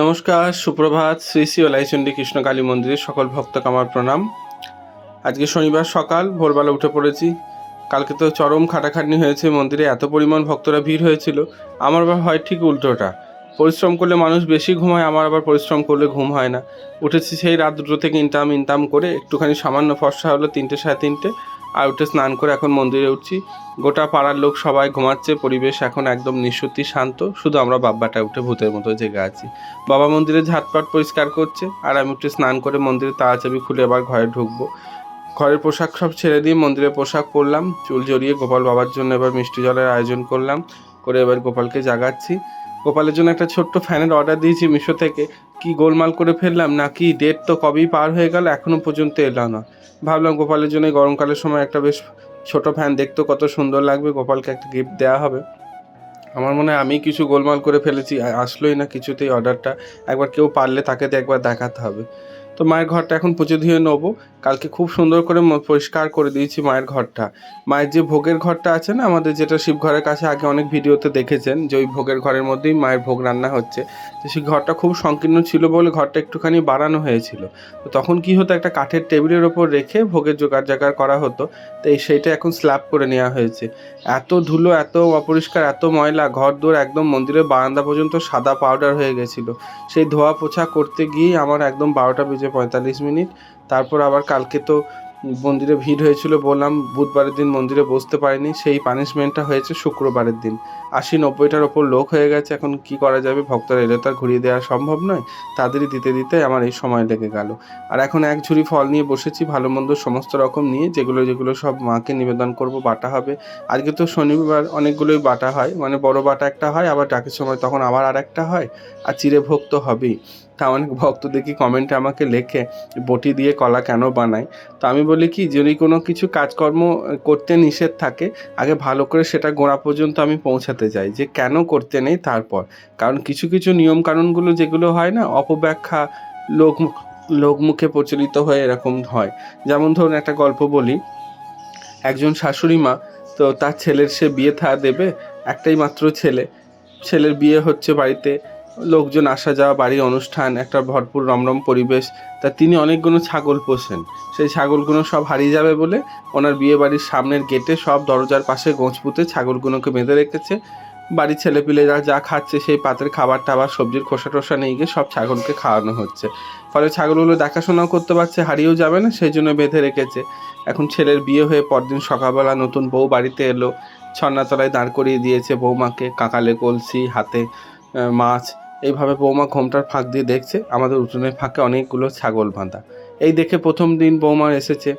নমস্কার, সুপ্রভাত, শ্রী শ্রী ওলাইচন্ডী কৃষ্ণকালী মন্দিরে সকল ভক্তকে আমার প্রণাম। আজকে শনিবার সকাল, ভোরবেলা উঠে পড়েছি। কালকে তো চরম খাটাখাটনি হয়েছে, মন্দিরে এত পরিমাণ ভক্তরা ভিড় হয়েছিল। আমার আবার হয় ঠিক উল্টোটা। পরিশ্রম করলে মানুষ বেশি ঘুমায়, আমার আবার পরিশ্রম করলে ঘুম হয় না। উঠেছি সেই রাত দুটো থেকে ইনটাম ইনটাম করে একটুখানি সামান্য ফর্সা হলো তিনটে, সাড়ে তিনটে। আর উঠে স্নান করে এখন মন্দিরে উঠছি। গোটা পাড়ার লোক সবাই ঘুমাচ্ছে, পরিবেশ এখন একদম নিঃসত্যি শান্ত। শুধু আমরা বাব্বাটা উঠে ভূতের মতো জেগে আছি। বাবা মন্দিরে ঝাটপাট পরিষ্কার করছে, আর আমি উঠে স্নান করে মন্দিরে তাড়াচাবি খুলে আবার ঘরে ঢুকবো। ঘরের পোশাক সব ছেড়ে দিয়ে মন্দিরে পোশাক পরলাম, চুল জড়িয়ে গোপাল বাবার জন্য এবার মিষ্টি জলের আয়োজন করলাম, করে এবার গোপালকে জাগাচ্ছি। গোপালের জন্য একটা ছোট্ট ফ্যানের অর্ডার দিয়েছি মিশো থেকে। কি গোলমাল করে ফেললাম, নাকি ডেট তো কবেই পার হয়ে গেল এখনও পর্যন্ত এলো না। ভাবলাম গোপালের জন্য গরমকালের সময় একটা বেশ ছোট ফ্যান দেখতে কত সুন্দর লাগবে, গোপালকে একটা গিফট দেওয়া হবে। আমার মনে হয় আমি কিছু গোলমাল করে ফেলেছি আসলোই না কিছুতেই অর্ডারটা একবার কেউ পারলে তাকে একবার দেখাতে হবে। তো মায়ের ঘরটা এখন পুজো ধুয়ে নেব। কালকে খুব সুন্দর করে পরিষ্কার করে দিয়েছি মায়ের ঘরটা। মায়ের যে ভোগের ঘরটা আছে না, আমাদের যেটা শিব ঘরের কাছে আগে অনেক ভিডিওতে দেখেছেন যে ওই ভোগের ঘরের মধ্যেই মায়ের ভোগ রান্না হচ্ছে। তো সেই ঘরটা খুব সংকীর্ণ ছিল বলে ঘরটা একটুখানি বাড়ানো হয়েছিল। তো তখন কি হতো, একটা কাঠের টেবিলের ওপর রেখে ভোগের জোগাড় জাগাড় করা হতো। তো এই সেইটা এখন স্ল্যাব করে নেওয়া হয়েছে। এত ধুলো, এত অপরিষ্কার, এত ময়লা ঘর দোর একদম মন্দিরের বারান্দা পর্যন্ত সাদা পাউডার হয়ে গেছিল। সেই ধোয়া পোছা করতে গিয়ে আমার একদম বারোটা বেজে পঁয়তাল্লিশ মিনিট। তারপর আবার কালকে তো মন্দিরে ভিড় হয়েছিল বললাম, বুধবারের দিন মন্দিরে বসতে পারিনি, সেই পানিশমেন্টটা হয়েছে শুক্রবারের দিন। আশি নব্বইটার ওপর লোক হয়ে গেছে, এখন কি করা যাবে? ভক্তরা এলে তার ঘুরিয়ে দেওয়া সম্ভব নয়। তাদেরই দিতে দিতে আমার এই সময় লেগে গেল। আর এখন এক ঝুড়ি ফল নিয়ে বসেছি, ভালো মন্দ সমস্ত রকম নিয়ে, যেগুলো যেগুলো সব মাকে নিবেদন করব, বাটা হবে। আজকে তো শনিবার অনেকগুলোই বাটা হয় মানে বড় বাটা একটা হয়, আবার ডাকের সময় তখন আবার আর একটা হয়, আর চিড়ে ভোগ তো হবেই। তা অনেক ভক্ত দেখি কমেন্টে আমাকে লেখে, বটি দিয়ে কলা কেন বানায়? তো আমি বলি কি, যদি কোনো কিছু কাজকর্ম করতে নিষেধ থাকে, আগে ভালো করে সেটা গোড়া পর্যন্ত আমি পৌঁছাতে চাই। যে কেন করতে নেই, তারপর। কারণ কিছু কিছু নিয়ম কানুনগুলো যেগুলো হয় না, অপব্যাখ্যা, লোক লোকমুখে প্রচলিত হয়ে এরকম হয়। যেমন ধরুন একটা গল্প বলি, একজন শাশুড়ি মা, তো তার ছেলের সে বিয়ে থা, দেবে, একটাই মাত্র ছেলে। ছেলের বিয়ে হচ্ছে বাড়িতে লোকজন আসা যাওয়া, বাড়ির অনুষ্ঠান, একটা ভরপুর রমরম পরিবেশ, তা তিনি অনেকগুলো ছাগল পোষেন। সেই ছাগলগুলো সব হারিয়ে যাবে বলে ওনার বিয়ে বাড়ির সামনের গেটে সব দরজার পাশে গোঁচ পুঁতে ছাগলগুলোকে বেঁধে রেখেছে। বাড়ির ছেলেপিলেরা যা খাচ্ছে, সেই পাতের খাবার টাবার, সবজির খোসা টোসা নিয়ে গিয়ে সব ছাগলকে খাওয়ানো হচ্ছে। ফলে ছাগলগুলো দেখাশোনাও করতে পারছে, হারিয়েও যাবে না, সেই জন্য বেঁধে রেখেছে। এখন ছেলের বিয়ে হয়ে পরদিন সকালবেলা নতুন বউ বাড়িতে এলো। ছন্নাতলায় দাঁড় করিয়ে দিয়েছে বৌমাকে কাকালে কলসি, হাতে মাছ এইভাবে বৌমা ঘোমটার ফাঁক দিয়ে দেখছে, আমাদের উঠোনের ফাঁকে অনেকগুলো ছাগল বাঁধা। এই দেখে প্রথম দিন বৌমা এসেছে।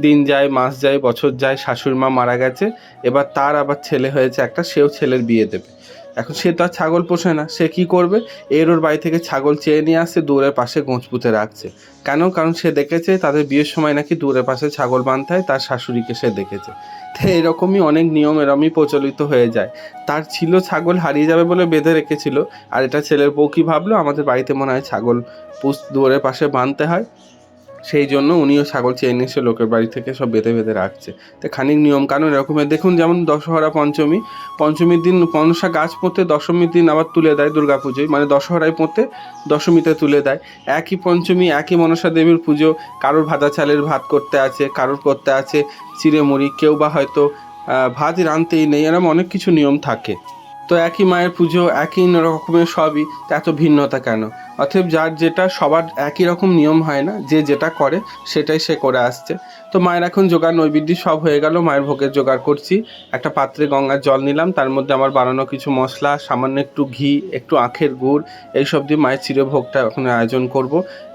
দিন যায়, মাস যায়, বছর যায়, শাশুড়ি মা মারা গেছে, এবার তার আবার ছেলে হয়েছে একটা, সেও ছেলের বিয়ে দেবে। এখন সে তো আর ছাগল পোষে না, সে কি করবে? এর ওর বাড়ি থেকে ছাগল চেয়ে নিয়ে আসছে দূরের পাশে গোঁচ পুঁতে রাখছে। কেন? কারণ সে দেখেছে তাদের বিয়ের সময় নাকি দূরের পাশে ছাগল বাঁধতে হয়, তার শাশুড়িকে সে দেখেছে। এরকমই অনেক নিয়ম এরমই প্রচলিত হয়ে যায়। তার ছিল ছাগল হারিয়ে যাবে বলে বেঁধে রেখেছিল, আর এটা ছেলের বউ কি ভাবলো? আমাদের বাড়িতে মনে হয় ছাগল পুষ দুয়ারের পাশে বাঁধতে হয়। সেই জন্য উনিও ছাগল চেয়ে নিয়ে এসে লোকের বাড়ি থেকে সব বেঁধে বেঁধে রাখছে। তো খানিক নিয়ম কানুন এরকমের দেখুন যেমন দশহরা পঞ্চমী, পঞ্চমীর দিন মনসা গাছ পোঁতে দশমীর দিন আবার তুলে দেয় দুর্গাপুজোয় মানে দশহরায় পোঁতে দশমীতে তুলে দেয়। একই পঞ্চমী, একই মনসা দেবীর পুজো। কারোর ভাজা চালের ভাত করতে আছে, কারোর করতে আছে চিড়ে মুড়ি। কেউ বা হয়তো ভাত রাঁধতেই নেই এরকম অনেক কিছু নিয়ম থাকে। তো একই মায়ের পুজো, একই রকমের সবই এত ভিন্নতা কেন? অতএব যার যেটা, সবার একই রকম নিয়ম হয় না, যে যেটা করে, সেটাই সে করে আসছে। তো মায়ের এখন জোগাড়, নৈবেদ্য সব হয়ে গেল, মায়ের ভোগের জোগাড় করছি। একটা পাত্রে গঙ্গার জল নিলাম, তার মধ্যে আমার বানানো কিছু মশলা, সামান্য একটু ঘি, একটু আখের গুড় এইসব দিয়ে মায়ের চিড়ে ভোগটা এখন আয়োজন করব।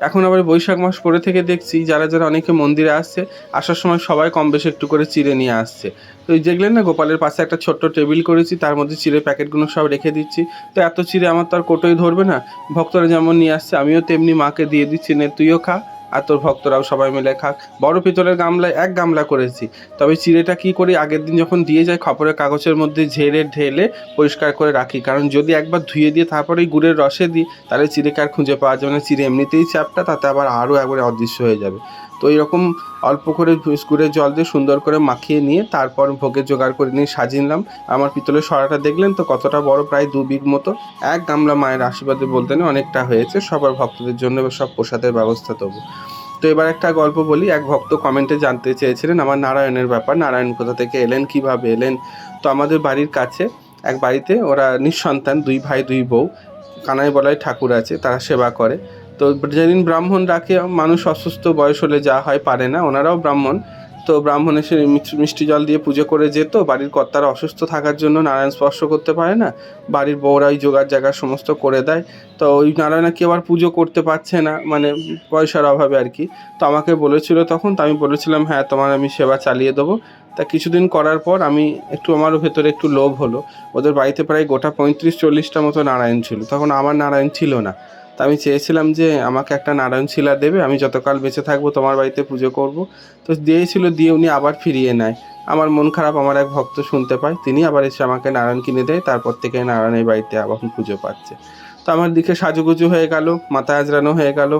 এখন আবার বৈশাখ মাস পরে থেকে দেখছি, যারা যারা অনেকে মন্দিরে আসছে, আসার সময় সবাই কম বেশি একটু করে চিড়ে নিয়ে আসছে। তো এই দেখলেন না, গোপালের পাশে একটা ছোট্ট টেবিল করেছি, তার মধ্যে চিড়ে প্যাকেটগুলো সব রেখে দিচ্ছি। তো এত চিড়ে আমার তো আর কোটোই ধরবে না। ভক্তরা যেমন নিয়ে আসছে, আমিও তেমনি মাকে দিয়ে দিচ্ছি, নে, তুইও খা, আর তোর ভক্তরাও সবাই মিলে খাক। বড় পিতলের গামলায় এক গামলা করেছি। তবে চিড়েটা কি করি, আগের দিন যখন দিয়ে যায় খবরের কাগজের মধ্যে ঝেড়ে ঢেলে পরিষ্কার করে রাখি। কারণ যদি একবার ধুয়ে দিয়ে তারপরে গুড়ের রসে দিই, তাহলে চিড়েকে আর খুঁজে পাওয়া যাবে না। চিড়ে এমনিতেই চ্যাপটা, তাতে আবার আরও একবারে অদৃশ্য হয়ে যাবে। তো এরকম অল্প করে গুড়ের জল দিয়ে সুন্দর করে মাখিয়ে নিয়ে তারপর ভোগের জোগাড় করে নিয়ে সাজিয়ে নিলাম। আমার পিতলের সরাটা দেখলেন তো কতটা বড়, প্রায় দু বিঘ মতো। এক গামলা মায়ের আশীর্বাদে বলতে নেই অনেকটা হয়েছে, সবার ভক্তদের জন্য সব প্রসাদের ব্যবস্থা দেবো তো এবার একটা গল্প বলি, এক ভক্ত কমেন্টে জানতে চেয়েছিলেন আমার নারায়ণের ব্যাপার, নারায়ণ কোথা থেকে এলেন, কীভাবে এলেন? তো আমাদের বাড়ির কাছে এক বাড়িতে ওরা নিঃসন্তান, দুই ভাই, দুই বউ, কানাই বলায় ঠাকুর আছে, তারা সেবা করে। তো যেদিন ব্রাহ্মণ ডাকে মানুষ অসুস্থ বয়স হলে যা হয় পারে না, ওনারাও ব্রাহ্মণ। তো ব্রাহ্মণ এসে মিষ্টি- মিষ্টি জল দিয়ে পুজো করে যেত, বাড়ির কর্তারা অসুস্থ থাকার জন্য নারায়ণ স্পর্শ করতে পারে না, বাড়ির বউরাই জোগাড় জায়গা সমস্ত করে দেয়। তো ওই নারায়ণা কি আবার পুজো করতে পারছে না মানে পয়সার অভাবে আর কি। তো আমাকে বলেছিল তখন, তো আমি বলেছিলাম হ্যাঁ তোমার আমি সেবা চালিয়ে দেবো। তা কিছুদিন করার পর আমি একটু, আমারও ভেতরে একটু লোভ হলো। ওদের বাড়িতে প্রায় গোটা পঁয়ত্রিশ, চল্লিশটা মতো নারায়ণ ছিল। তখন আমার নারায়ণ ছিল না। তা আমি চেয়েছিলাম যে আমাকে একটা নারায়ণ শিলা দেবে, আমি যতকাল বেঁচে থাকব তোমার বাড়িতে পুজো করব। তো দিয়েছিল, দিয়ে উনি আবার ফিরিয়ে নেয়। আমার মন খারাপ, আমার এক ভক্ত শুনতে পায়, তিনি আবার এসে আমাকে নারায়ণ কিনে দেয়, তারপর থেকে নারায়ণের বাড়িতে আবার পুজো পাচ্ছে। তো আমার দিকে সাজুগুজু হয়ে গেল, মাথা আজরানো হয়ে গেল।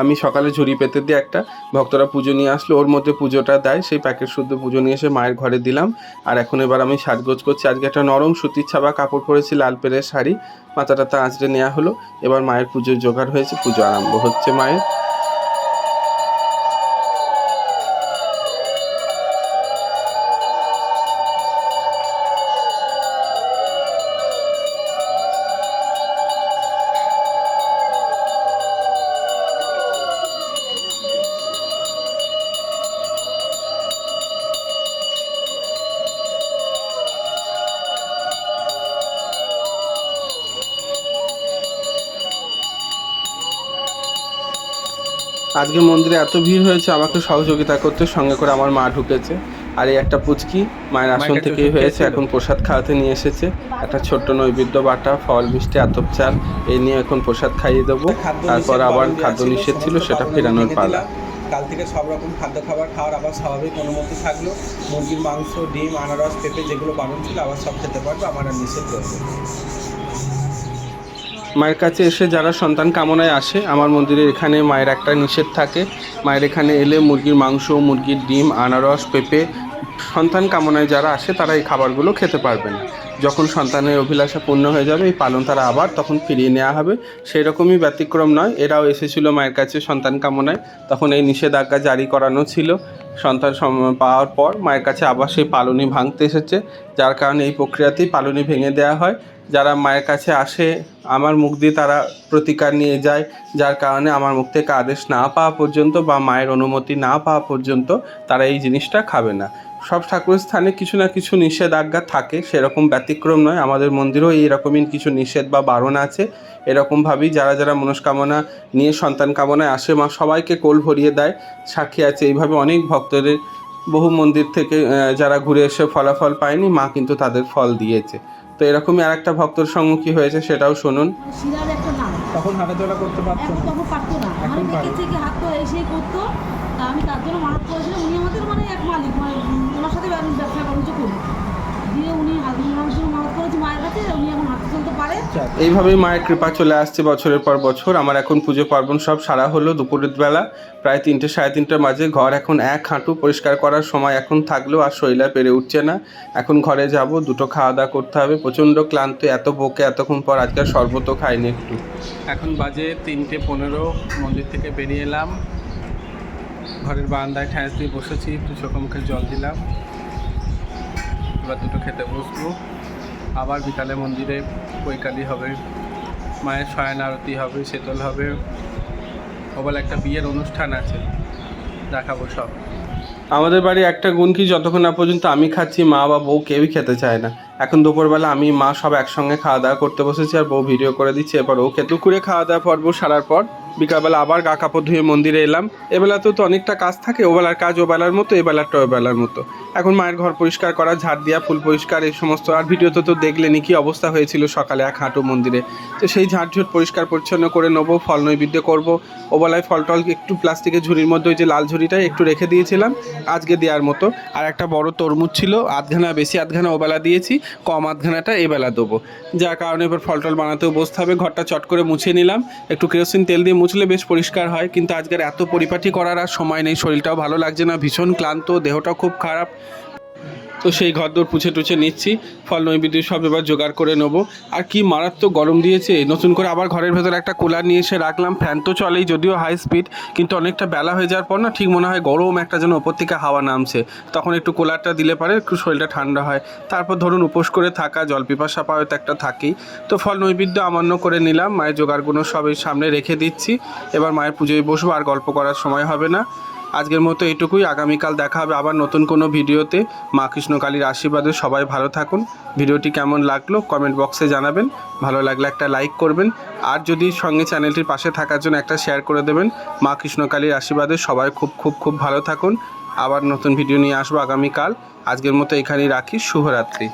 আমি সকালে ঝুড়ি পেতে দিয়ে একটা ভক্তরা পুজো নিয়ে আসলো, ওর মধ্যে পুজোটা দেয়, সেই প্যাকেট শুদ্ধ পুজো নিয়ে এসে মায়ের ঘরে দিলাম। আর এখন এবার আমি সাজগোজ করছি। আজকে একটা নরম সুতির ছাপা, কাপড় পরেছি, লাল পেরের শাড়ি মাথা টাতা আঁচড়ে নেওয়া হলো। এবার মায়ের পুজোর জোগাড় হয়েছে, পুজো আরম্ভ হচ্ছে মায়ের। আজকে মন্দিরে এত ভিড় হয়েছে আমাকে সহযোগিতা করতে সঙ্গে করে আমার মা ঢুকেছে। আর এই একটা পুচকি মায়ের আসন থেকেই হয়েছে এখন প্রসাদ খাওয়াতে নিয়ে এসেছে। একটা ছোট্ট নৈবেদ্য বাটা ফল মিষ্টি আতপ চাল এই নিয়ে এখন প্রসাদ খাইয়ে দেবো। তারপর আবার খাদ্য নিষেধ ছিল সেটা ফেরানোর পালা। কাল থেকে সব রকম খাদ্য খাবার খাওয়ার আবার স্বাভাবিক অনুমতি থাকল। মুরগির মাংস ডিম আনারস পেঁপে যেগুলো বারণ ছিল আবার সব খেতে পারবে আমার আর নিষেধ রয়েছে মায়ের কাছে এসে যারা সন্তান কামনায় আসে, আমার মন্দিরে এখানে মায়ের একটা নিষেধ থাকে। মায়ের এখানে এলে মুরগির মাংস, মুরগির ডিম, আনারস, পেঁপে, সন্তান কামনায় যারা আসে, তারা এই খাবারগুলো খেতে পারবে না। যখন সন্তানের অভিলাষা পূর্ণ হয়ে যাবে, এই পালন তারা আবার তখন ফিরিয়ে নেওয়া হবে। সেই রকমই ব্যতিক্রম নয়, এরাও এসেছিল মায়ের কাছে সন্তান কামনায়। তখন এই নিষেধাজ্ঞা জারি করানো ছিল। সন্তান পাওয়ার পর মায়ের কাছে আবার সেই পালনি ভাঙতে এসেছে। যার কারণে এই প্রক্রিয়াতেই পালনি ভেঙে দেওয়া হয়। যারা মায়ের কাছে আসে, আমার মুখ দিয়ে তারা প্রতিকার নিয়ে যায়। যার কারণে আমার মুখ থেকে আদেশ না পাওয়া পর্যন্ত বা মায়ের অনুমতি না পাওয়া পর্যন্ত তারা এই জিনিসটা খাবে না। সব ঠাকুরের স্থানে কিছু না কিছু নিষেধাজ্ঞা থাকে, সেরকম ব্যতিক্রম নয়। আমাদের মন্দিরেও এইরকমই কিছু নিষেধ বা বারণ আছে। এরকমভাবেই যারা যারা মনস্কামনা নিয়ে সন্তান কামনায় আসে, মা সবাইকে কোল ভরিয়ে দেয়। সাক্ষী আছে, এইভাবে অনেক ভক্তদের বহু মন্দির থেকে যারা ঘুরে এসে ফলাফল পায়নি, মা কিন্তু তাদের ফল দিয়েছে। তো এরকমই আর একটা ভক্তর সম্মুখী হয়েছে সেটাও শুনুন। শিরার একটা নাম তখন হাঁটাচলা করতে পারতো? তখন পারতো না। এখন মানে পারে। থেকে হাত তো এসেই করতো। তা আমি তার জন্য মানত করেছিলাম। উনি আমাদের মানে এক মালিক। মানে ওনার সাথে ব্যবসা বাণিজ্য করি। দিয়ে উনি হাত মানত করেছে মায়ের কাছে। উনি এখন পারে? এইভাবেই মায়ের কৃপা চলে আসছে বছরের পর বছর। আমার এখন পুজো পার্বণ সব সারা হলো দুপুরের বেলা। প্রায় তিনটে সাড়ে তিনটের মাঝে ঘর এখন এক হাঁটু পরিষ্কার করার সময় এখন থাকলেও আর শরীরে পেরে উঠছে না। এখন ঘরে যাব দুটো খাওয়া দাওয়া করতে হবে। প্রচণ্ড ক্লান্ত এত বকে এতক্ষণ পর আজকাল শরবত খাইনি একটু। এখন বাজে তিনটে পনেরো মন্দির থেকে বেরিয়ে এলাম। ঘরের বারান্দায় ঠ্যাঁস দিয়ে বসেছি একটু চোখে মুখে জল দিলাম। এবার দুটো খেতে বসবো। আবার বিকালে মন্দিরে বৈকালি হবে, মায়ের শয়ন আরতি হবে শীতল হবে। ওবেলা একটা বিয়ের অনুষ্ঠান আছে, দেখাবো সব। আমাদের বাড়ি একটা গুণ কি যতক্ষণ না পর্যন্ত আমি খাচ্ছি, মা বা বউ কেউই খেতে চায় না। এখন দুপুরবেলা আমি, মা সব একসঙ্গে খাওয়া দাওয়া করতে বসেছি আর বউ ভিডিও করে দিচ্ছে। এবার ও খেতে করে খাওয়া দাওয়া পর্ব সারার পর বিকালবেলা আবার গা কাপড় ধুয়ে মন্দিরে এলাম। এবেলাতেও তো অনেকটা কাজ থাকে, ওবেলার কাজ ওবেলার মতো এবেলারটা ওবেলার মতো। এখন মায়ের ঘর পরিষ্কার করা, ঝাড় দেওয়া ফুল পরিষ্কার, এই সমস্ত। আর ভিডিওতে তো দেখলেনি কি অবস্থা হয়েছিল সকালে এক হাঁটু মন্দিরে। তো সেই ঝাড়ঝুট পরিষ্কার পরিচ্ছন্ন করে নেব, ফল নৈবেদ্য করব। ওবেলায় ফল টল একটু প্লাস্টিকের ঝুড়ির মধ্যে ওই যে লাল ঝুড়িটাই একটু রেখে দিয়েছিলাম, আজকে দেওয়ার মতো। আর একটা বড় তরমুজ ছিল, আধখানা, বেশি আধখানা ওবেলা দিয়েছি, কম আধখানাটা এবেলা দেবো। যার কারণে এবার ফল টল বানাতেও বসতে হবে, ঘরটা চট করে মুছে নিলাম, একটু কেরোসিন তেল দিয়ে মুছলে বেশ পরিষ্কার হয়, কিন্তু আজকের এত পরিপাটি করার আর সময় নেই, শরীরটাও ভালো লাগছে না, ভীষণ ক্লান্ত, দেহটাও খুব খারাপ। তো সেই ঘরদোর পুছে টুছে নিচ্ছি। ফল, নৈবেদ্য সব এবার জোগাড় করে নেব। আর কি মারাত্মক গরম দিয়েছে। নতুন করে আবার ঘরের ভেতর একটা কুলার নিয়ে এসে রাখলাম। ফ্যান তো চলেই, যদিও হাই স্পিড কিন্তু অনেকটা বেলা হয়ে যাওয়ার পর না ঠিক মনে হয় গরম একটা যেন ওপর থেকে হাওয়া নামছে। তখন একটু কুলারটা দিলে পারে, একটু শরীরটা ঠান্ডা হয়। তারপর ধরুন উপোস করে থাকা জল পিপাসা পাওয়া তো একটা থাকেই। তো ফল, নৈবেদ্য আমান্য করে নিলাম। মায়ের জোগাড়গুলো সব সামনে রেখে দিচ্ছি। এবার মায়ের পুজোয় বসবো, আর গল্প করার সময় হবে না। আজকের মতো এটুকুই আগামীকাল দেখা হবে আবার নতুন কোনো ভিডিওতে। মা কৃষ্ণকালীর আশীর্বাদে সবাই ভালো থাকুন। ভিডিওটি কেমন লাগল কমেন্ট বক্সে জানাবেন। ভালো লাগলে একটা লাইক করবেন। আর যদি সঙ্গে চ্যানেলটির পাশে থাকার জন্য একটা শেয়ার করে দেবেন, মা কৃষ্ণকালীর আশীর্বাদে সবাই খুব খুব খুব ভালো থাকুন। আবার নতুন ভিডিও নিয়ে আসব আগামীকাল। আজকের মতো এখানেই রাখি। শুভরাত্রি।